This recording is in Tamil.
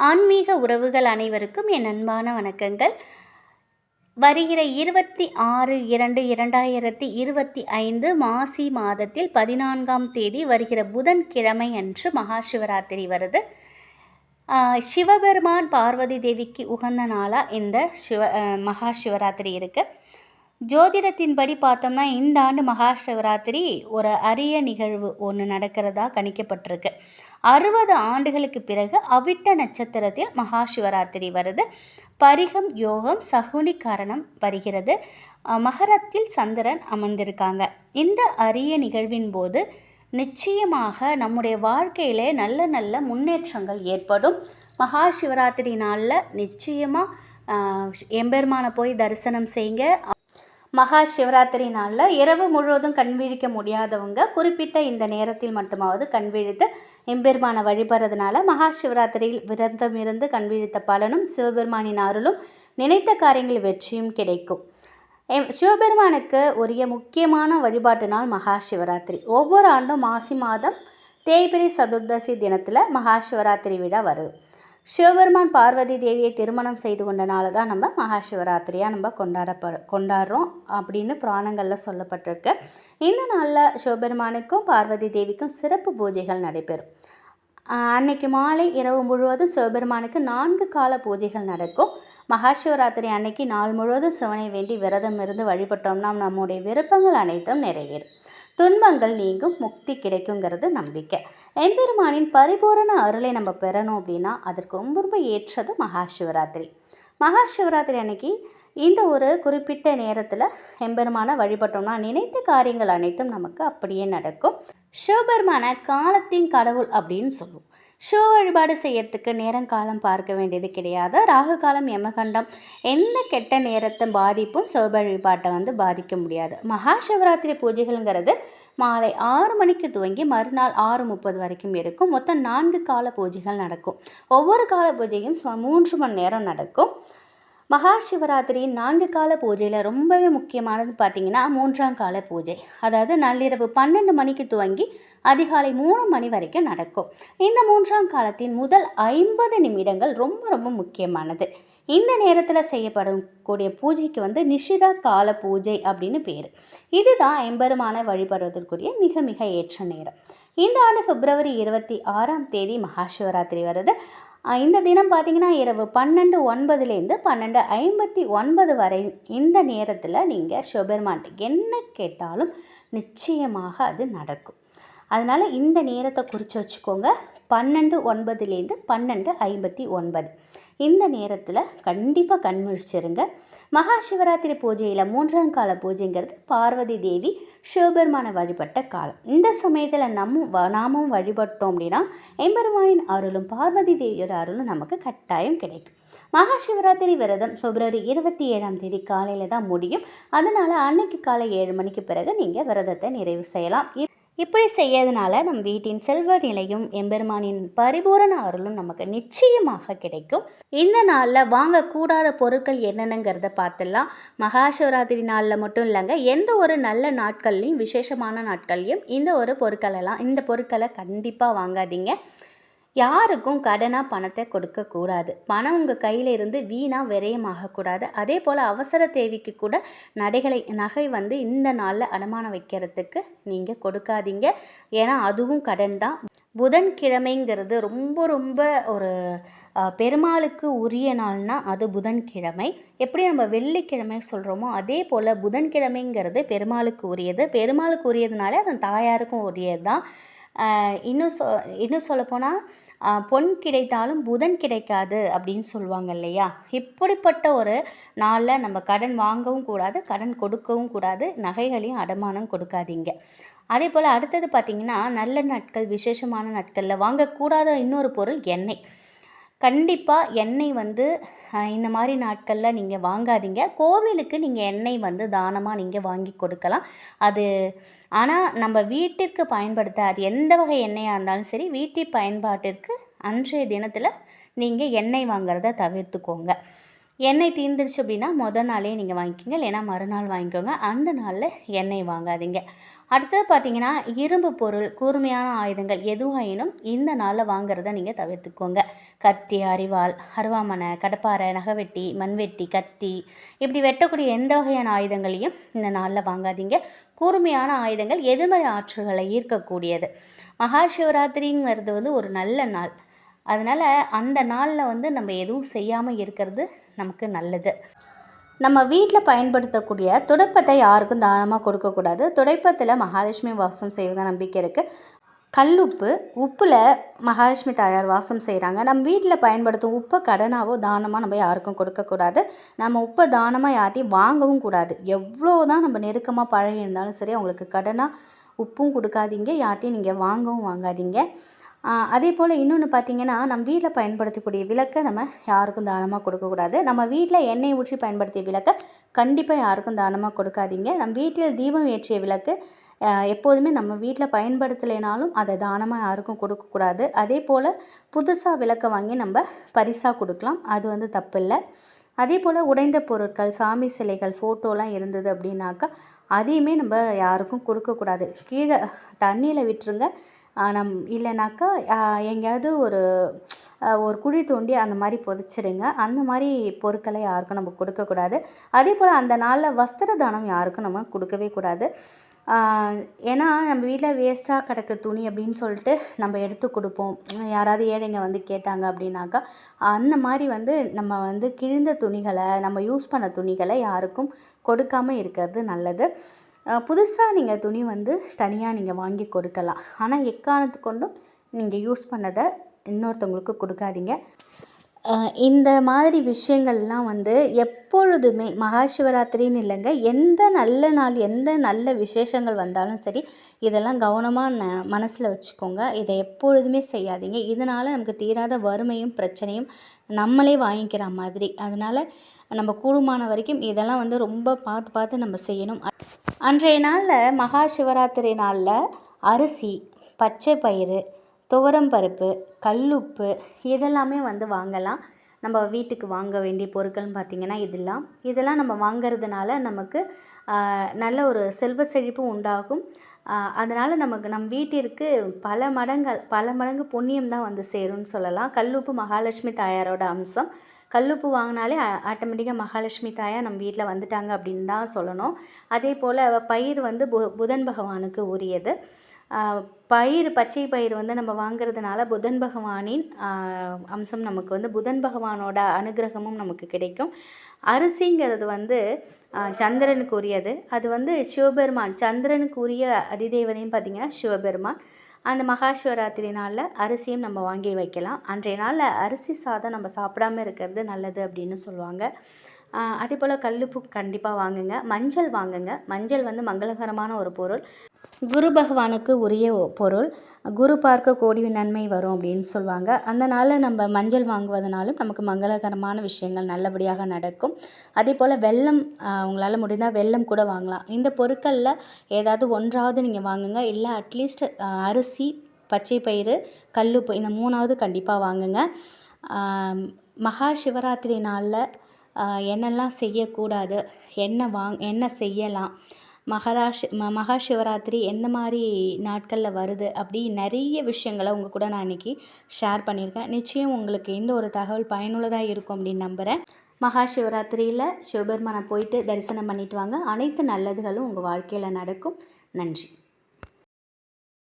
ஆன்மீக உறவுகள் அனைவருக்கும் என் அன்பான வணக்கங்கள். வருகிற இருபத்தி ஆறு இரண்டு இரண்டாயிரத்தி இருபத்தி ஐந்து மாசி மாதத்தில் பதினான்காம் தேதி வருகிற புதன்கிழமை அன்று மகா சிவராத்திரி வருது சிவபெருமான் பார்வதி தேவிக்கு உகந்த நாளாக இந்த சிவ ஆஹ் மகா சிவராத்திரி இருக்குது ஜோதிடத்தின்படி பார்த்தோம்னா இந்த ஆண்டு மகா சிவராத்திரி ஒரு அரிய நிகழ்வு ஒன்று நடக்கிறதா கணிக்கப்பட்டிருக்கு. அறுபது ஆண்டுகளுக்கு பிறகு அவிட்ட நட்சத்திரத்தில் மகா சிவராத்திரி வருது. பரிகம் யோகம் சகுனி காரணம் வருகிறது. மகரத்தில் சந்திரன் அமர்ந்திருக்காங்க. இந்த அரிய நிகழ்வின் போது நிச்சயமாக நம்முடைய வாழ்க்கையிலே நல்ல நல்ல முன்னேற்றங்கள் ஏற்படும். மகா சிவராத்திரி நாளில் நிச்சயமாக எம்பெருமானை போய் தரிசனம் செய்யுங்க மகா சிவராத்திரி நாளில் இரவு முழுவதும் கண் விழிக்க முடியாதவங்க குறிப்பிட்ட இந்த நேரத்தில் மட்டுமாவது கண் விழித்து எம்பெருமானை வழிபடுறதுனால மகா சிவராத்திரியில் விரதம் இருந்து கண் விழித்த பலனும் சிவபெருமானின் அருளும் நினைத்த காரியங்கள் வெற்றியும் கிடைக்கும். எம் சிவபெருமானுக்கு உரிய முக்கியமான வழிபாட்டு நாள் மகா சிவராத்திரி ஒவ்வொரு ஆண்டும் மாசி மாதம் தேய்பிரி சதுர்தசி தினத்தில் மகா சிவராத்திரி விழா வருது. சிவபெருமான் பார்வதி தேவியை திருமணம் செய்து கொண்ட தான் நம்ம மகாசிவராத்திரியாக நம்ம கொண்டாடப்ப கொண்டாடுறோம் அப்படின்னு புராணங்களில் சொல்லப்பட்டிருக்கு. இந்த நாளில் சிவபெருமானுக்கும் பார்வதி தேவிக்கும் சிறப்பு பூஜைகள் நடைபெறும். அன்னைக்கு மாலை இரவு முழுவதும் சிவபெருமானுக்கு நான்கு கால பூஜைகள் நடக்கும். மகா சிவராத்திரி அன்னைக்கு நாள் முழுவதும் சிவனை வேண்டி விரதம் இருந்து வழிபட்டோம்னா நம்முடைய விருப்பங்கள் அனைத்தும் நிறைவேறும். துன்பங்கள் நீங்கும் முக்தி கிடைக்குங்கிறது நம்பிக்கை. எம்பெருமானின் பரிபூரண அருளை நம்ம பெறணும் அப்படின்னா அதற்கு ரொம்ப ரொம்ப ஏற்றது மகா சிவராத்திரி மகா சிவராத்திரி அன்னைக்கு இந்த ஒரு குறிப்பிட்ட நேரத்தில் எம்பெருமானை வழிபட்டோம்னா நினைத்த காரியங்கள் அனைத்தும் நமக்கு அப்படியே நடக்கும். சிவபெருமான காலத்தின் கடவுள் அப்படின்னு சொல்லுவோம். சிவ வழிபாடு செய்யறதுக்கு நேரம் காலம் பார்க்க வேண்டியது கிடையாது. ராகு காலம் யமகண்டம் எந்த கெட்ட நேரத்தை பாதிப்பும் சிவ வழிபாட்டை வந்து பாதிக்க முடியாது. மகா சிவராத்திரி பூஜைகள்ங்கிறது மாலை ஆறு மணிக்கு துவங்கி மறுநாள் ஆறு முப்பது வரைக்கும் இருக்கும். மொத்தம் நான்கு கால பூஜைகள் நடக்கும். ஒவ்வொரு கால பூஜையும் மூன்று மணி நேரம் நடக்கும். மகா சிவராத்திரி நான்கு கால பூஜையில் ரொம்பவே முக்கியமானது பார்த்திங்கன்னா மூன்றாம் கால பூஜை. அதாவது நள்ளிரவு பன்னெண்டு மணிக்கு துவங்கி அதிகாலை மூணு மணி வரைக்கும் நடக்கும். இந்த மூன்றாம் காலத்தின் முதல் ஐம்பது நிமிடங்கள் ரொம்ப ரொம்ப முக்கியமானது. இந்த நேரத்தில் செய்யப்படக்கூடிய பூஜைக்கு வந்து நிஷிதா கால பூஜை அப்படின்னு பேர். இதுதான் எம்பெருமான வழிபடுவதற்குரிய மிக மிக ஏற்ற நேரம். இந்த ஆண்டு பிப்ரவரி இருபத்தி ஆறாம் தேதி மகாசிவராத்திரி வருது. இந்த தினம் பார்த்தீங்கன்னா இரவு பன்னெண்டு ஒன்பதுலேருந்து பன்னெண்டு ஐம்பத்தி ஒன்பது வரை இந்த நேரத்தில் நீங்கள் சிவபெருமான்ட்டு என்ன கேட்டாலும் நிச்சயமாக அது நடக்கும். அதனால் இந்த நேரத்தை குறித்து வச்சுக்கோங்க. பன்னெண்டு ஒன்பதுலேருந்து பன்னெண்டு ஐம்பத்தி ஒன்பது. இந்த நேரத்தில் கண்டிப்பாக கண்முழிச்சிருங்க மகா சிவராத்திரி பூஜையில் மூன்றாம் கால பூஜைங்கிறது பார்வதி தேவி சிவபெருமானை வழிபட்ட காலம். இந்த சமயத்தில் நம்ம வ- நாமும் வழிபட்டோம் அப்படின்னா எம்பெருமானின் அருளும் பார்வதி தேவியோட அருளும் நமக்கு கட்டாயம் கிடைக்கும். மகா சிவராத்திரி விரதம் பிப்ரவரி இருபத்தி ஏழாம் தேதி காலையில் தான் முடியும். அதனால் அன்னைக்கு காலை ஏழு மணிக்கு பிறகு நீங்கள் விரதத்தை நிறைவு செய்யலாம். இப்படி செய்யறதுனால நம் வீட்டின் செல்வ நிலையும் எம்பெருமானின் பரிபூரண அருளும் நமக்கு நிச்சயமாக கிடைக்கும். இந்த நாளில் வாங்கக்கூடாத பொருட்கள் என்னென்னங்கிறத பார்த்துடலாம். மகா சிவராத்திரி நாளில் மட்டும் இல்லைங்க எந்த ஒரு நல்ல நாட்கள்லையும் விசேஷமான நாட்கள்லையும் இந்த ஒரு பொருட்களெல்லாம் இந்த பொருட்களை கண்டிப்பாக வாங்காதீங்க. யாருக்கும் கடனாக பணத்தை கொடுக்கக்கூடாது பணம் உங்கள் கையில் இருந்து வீணாக விரயமாகக்கூடாது அதே போல் அவசர தேவைக்கு கூட நடைகளை நகை வந்து இந்த நாளில் அடமானம் வைக்கிறதுக்கு நீங்கள் கொடுக்காதீங்க. ஏன்னா அதுவும் கடன் தான். புதன்கிழமைங்கிறது ரொம்ப ரொம்ப ஒரு பெருமாளுக்கு உரிய நாள்னா அது புதன்கிழமை. எப்படி நம்ம வெள்ளிக்கிழமை சொல்கிறோமோ அதே போல் புதன்கிழமைங்கிறது பெருமாளுக்கு உரியது. பெருமாளுக்கு உரியதுனால அதன் தாயாருக்கும் உரியது தான் இன்னும் சொ இன்னும் சொல்லப்போனால் பொன் கிடைத்தாலும் புதன் கிடைக்காது அப்படின்னு சொல்லுவாங்க இல்லையா? இப்படிப்பட்ட ஒரு நாளில் நம்ம கடன் வாங்கவும் கூடாது கடன் கொடுக்கவும் கூடாது நகைகளையும் அடமானம் கொடுக்காதீங்க. அதே போல் அடுத்தது பார்த்திங்கன்னா நல்ல நாட்கள் விசேஷமான நாட்களில் வாங்கக்கூடாத இன்னொரு பொருள் எண்ணெய். கண்டிப்பாக எண்ணெய் வந்து இந்த மாதிரி நாட்களில் நீங்கள் வாங்காதீங்க. கோவிலுக்கு நீங்கள் எண்ணெய் வந்து தானமாக நீங்கள் வாங்கி கொடுக்கலாம். அது ஆனால் நம்ம வீட்டிற்கு பயன்படுத்த அது எந்த வகை எண்ணெயாக இருந்தாலும் சரி வீட்டு பயன்பாட்டிற்கு அன்றைய தினத்தில் நீங்கள் எண்ணெய் வாங்குறத தவிர்த்துக்கோங்க. எண்ணெய் தீர்ந்துருச்சு அப்படின்னா மொதல் நாளே நீங்கள் வாங்கிக்கோங்க. ஏன்னா மறுநாள் வாங்கிக்கோங்க. அந்த நாளில் எண்ணெய் வாங்காதீங்க. அடுத்தது பார்த்தீங்கன்னா இரும்பு பொருள் கூர்மையான ஆயுதங்கள் எதுவாயினும் இந்த நாளில் வாங்குறத நீங்கள் தவிர்த்துக்கோங்க. கத்தி அரிவாள் அருவாமனை கடப்பாரை நகைவெட்டி மண்வெட்டி கத்தி இப்படி வெட்டக்கூடிய எந்த வகையான ஆயுதங்களையும் இந்த நாளில் வாங்காதீங்க. கூர்மையான ஆயுதங்கள் எதிர்மறை ஆற்றல்களை ஈர்க்கக்கூடியது. மகா சிவராத்திரிங்கிறது வந்து ஒரு நல்ல நாள். அதனால் அந்த நாளில் வந்து நம்ம எதுவும் செய்யாமல் இருக்கிறது நமக்கு நல்லது. நம்ம வீட்டில் பயன்படுத்தக்கூடிய துடைப்பத்தை யாருக்கும் தானமாக கொடுக்கக்கூடாது. துடைப்பத்தில் மகாலட்சுமி வாசம் செய்வதாக நம்பிக்கை இருக்குது கல்லுப்பு உப்பில் மகாலட்சுமி தாயார் வாசம் செய்கிறாங்க நம்ம வீட்டில் பயன்படுத்தும் உப்பை கடனாவோ தானமாக நம்ம யாருக்கும் கொடுக்கக்கூடாது. நம்ம உப்பை தானமாக யார்ட்டையும் வாங்கவும் கூடாது. எவ்வளோ தான் நம்ம நெருக்கமாக பழகி இருந்தாலும் சரி அவங்களுக்கு கடனாக உப்பும் கொடுக்காதீங்க. யார்ட்டையும் நீங்கள் வாங்கவும் வாங்காதீங்க. அதே போல் இன்னொன்று பார்த்தீங்கன்னா நம்ம வீட்டில் பயன்படுத்தக்கூடிய விளக்கை நம்ம யாருக்கும் தானமாக கொடுக்கக்கூடாது நம்ம வீட்டில் எண்ணெய் ஊற்றி பயன்படுத்திய விளக்கை கண்டிப்பாக யாருக்கும் தானமாக கொடுக்காதீங்க. நம்ம வீட்டில் தீபம் ஏற்றிய விளக்கு எப்போதுமே நம்ம வீட்டில் பயன்படுத்தலைனாலும் அதை தானமாக யாருக்கும் கொடுக்கக்கூடாது அதே போல் புதுசாக விளக்கை வாங்கி நம்ம பரிசாக கொடுக்கலாம். அது வந்து தப்பு இல்லை அதே போல் உடைந்த பொருட்கள் சாமி சிலைகள் ஃபோட்டோலாம் இருந்தது அப்படின்னாக்கா அதையுமே நம்ம யாருக்கும் கொடுக்கக்கூடாது கீழே தண்ணியில் விட்டுருங்க. நம் இல்லைனாக்கா எங்கேயாவது ஒரு ஒரு குழி தோண்டி அந்த மாதிரி புதைச்சிருங்க. அந்த மாதிரி பொருட்களை யாருக்கும் நம்ம கொடுக்கக்கூடாது அதே போல் அந்த நாளில் வஸ்திர தானம் யாருக்கும் நம்ம கொடுக்கவே கூடாது. ஏன்னா நம்ம வீட்டில் வேஸ்ட்டாக கிடக்க துணி அப்படின்னு சொல்லிட்டு நம்ம எடுத்து கொடுப்போம். யாராவது ஏழைங்க வந்து கேட்டாங்க அப்படின்னாக்கா அந்த மாதிரி வந்து நம்ம வந்து கிழிந்த துணிகளை நம்ம யூஸ் பண்ண துணிகளை யாருக்கும் கொடுக்காம இருக்கிறது நல்லது. புதுசாக நீங்கள் துணி வந்து தனியாக நீங்கள் வாங்கி கொடுக்கலாம். ஆனால் எக்காரணத்து கொண்டும் நீங்கள் யூஸ் பண்ணதை இன்னொருத்தவங்களுக்கு கொடுக்காதீங்க. இந்த மாதிரி விஷயங்கள்லாம் வந்து எப்பொழுதுமே மகாசிவராத்திரின்னு இல்லைங்க எந்த நல்ல நாள் எந்த நல்ல விசேஷங்கள் வந்தாலும் சரி இதெல்லாம் கவனமாக ந மனசில் வச்சுக்கோங்க. இதை எப்பொழுதுமே செய்யாதீங்க. இதனால் நமக்கு தீராத வறுமையும் பிரச்சனையும் நம்மளே வாங்கிக்கிற மாதிரி. அதனால் நம்ம கூடுமான வரைக்கும் இதெல்லாம் வந்து ரொம்ப பார்த்து பார்த்து நம்ம செய்யணும். அன்றைய நாளில் மகா சிவராத்திரி நாளில் அரிசி பச்சை பயிறு துவரம் பருப்பு கல்லுப்பு இதெல்லாமே வந்து வாங்கலாம். நம்ம வீட்டுக்கு வாங்க வேண்டிய பொருட்கள்னு பார்த்திங்கன்னா இதெல்லாம். இதெல்லாம் நம்ம வாங்கிறதுனால நமக்கு நல்ல ஒரு செல்வ செழிப்பு உண்டாகும். அதனால் நமக்கு நம் வீட்டிற்கு பல மடங்கள் பல மடங்கு புண்ணியம் தான் வந்து சேரும்னு சொல்லலாம். கல்லுப்பு மகாலட்சுமி தாயாரோட அம்சம். கல்லுப்பு வாங்கினாலே ஆட்டோமேட்டிக்காக மகாலட்சுமி தாயாக நம்ம வீட்டில் வந்துட்டாங்க அப்படின்னு தான் சொல்லணும். அதே போல் பயிர் வந்து பு புதன் பகவானுக்கு உரியது. பயிர் பச்சை பயிர் வந்து நம்ம வாங்கிறதுனால புதன் பகவானின் அம்சம் நமக்கு வந்து புதன் பகவானோட அனுகிரகமும் நமக்கு கிடைக்கும். அரிசிங்கிறது வந்து சந்திரனுக்கு உரியது. அது வந்து சிவபெருமான் சந்திரனுக்கு உரிய அதிதேவதைன்னு பார்த்திங்கன்னா சிவபெருமான். அந்த மகாசிவராத்திரி நாளில் அரிசியும் நம்ம வாங்கி வைக்கலாம். அன்றைய நாளில் அரிசி சாதம் நம்ம சாப்பிடாம இருக்கிறது நல்லது அப்படின்னு சொல்லுவாங்க. அதே போல் கல்லுப்பு கண்டிப்பாக வாங்குங்க. மஞ்சள் வாங்குங்க. மஞ்சள் வந்து மங்களகரமான ஒரு பொருள். குரு பகவானுக்கு உரிய பொருள். குரு பார்க்க கோடி நன்மை வரும் அப்படின்னு சொல்லுவாங்க அந்த நாளில் நம்ம மஞ்சள் வாங்குவதனாலும் நமக்கு மங்களகரமான விஷயங்கள் நல்லபடியாக நடக்கும். அதே போல் வெல்லம் உங்களால் முடிந்தால் வெல்லம் கூட வாங்கலாம். இந்த பொருட்களில் ஏதாவது ஒன்றாவது நீங்கள் வாங்குங்க. இல்லை அட்லீஸ்ட் அரிசி பச்சை பயிறு கல்லுப்பு இந்த மூணாவது கண்டிப்பாக வாங்குங்க. மகா சிவராத்திரி நாளில் என்னெல்லாம் செய்யக்கூடாது என்ன வாங் என்ன செய்யலாம் மகாராஷ் ம மகா சிவராத்திரி எந்த மாதிரி நாட்களில் வருது அப்படி நிறைய விஷயங்களை உங்கள் கூட நான் இன்றைக்கி ஷேர் பண்ணியிருக்கேன். நிச்சயம் உங்களுக்கு இந்த ஒரு தகவல் பயனுள்ளதாக இருக்கும் அப்படின்னு நம்புகிறேன் மகா சிவராத்திரியில் சிவபெருமானை போயிட்டு தரிசனம் பண்ணிட்டு வாங்க. அனைத்து நல்லதுகளும் உங்கள் வாழ்க்கையில் நடக்கும். நன்றி.